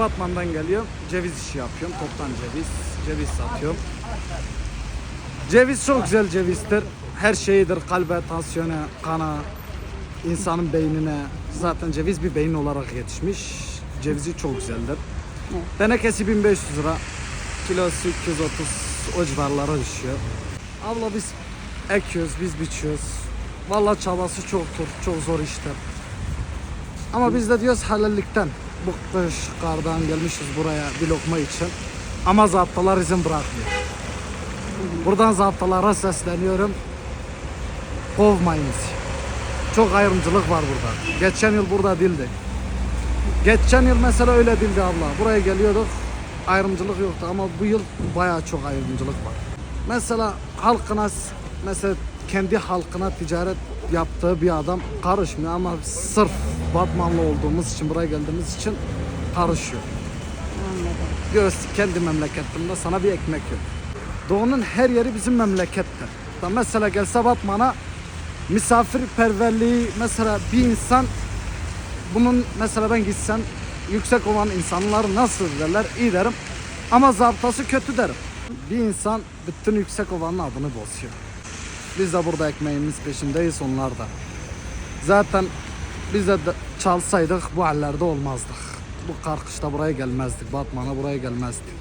Batman'dan geliyorum. Ceviz işi yapıyorum. Toptan ceviz. Ceviz satıyorum. Ceviz çok güzel cevizdir. Her şeyidir. Kalbe, tansiyona, kana, insanın beynine. Zaten ceviz bir beyin olarak yetişmiş. Cevizi çok güzeldir. Tenekesi 1500 lira. Kilosu 230 o civarlara düşüyor. Abla biz ekiyoruz, biz biçiyoruz. Vallahi çabası çoktur, çok zor iştir. Ama biz de diyoruz helallikten. Bu kış kardan gelmişiz buraya bir lokma için. Ama zaptalar izin bırakmıyor. Buradan zaptalara sesleniyorum. Kovmayınız. Çok ayrımcılık var burada. Geçen yıl burada değildi. Geçen yıl mesela öyle değildi abla. Buraya geliyorduk. Ayrımcılık yoktu ama bu yıl bayağı çok ayrımcılık var. Mesela halkına mesela kendi halkına ticaret yaptığı bir adam karışmıyor ama sırf Batmanlı olduğumuz için buraya geldiğimiz için karışıyor. Diyoruz ki kendi memleketimde sana bir ekmek yok. Doğu'nun her yeri bizim memlekettir. Mesela gelse Batman'a misafirperverliği mesela bir insan bunun mesela ben gitsem yüksek olan insanlar nasıl derler iyi derim ama zaptası kötü derim. Bir insan bütün yüksek olanın adını bozuyor. Biz de burada ekmeğimiz peşindeyiz onlar da. Zaten biz de çalsaydık bu hallerde olmazdık. Bu karkışta buraya gelmezdik. Batman'a buraya gelmezdik.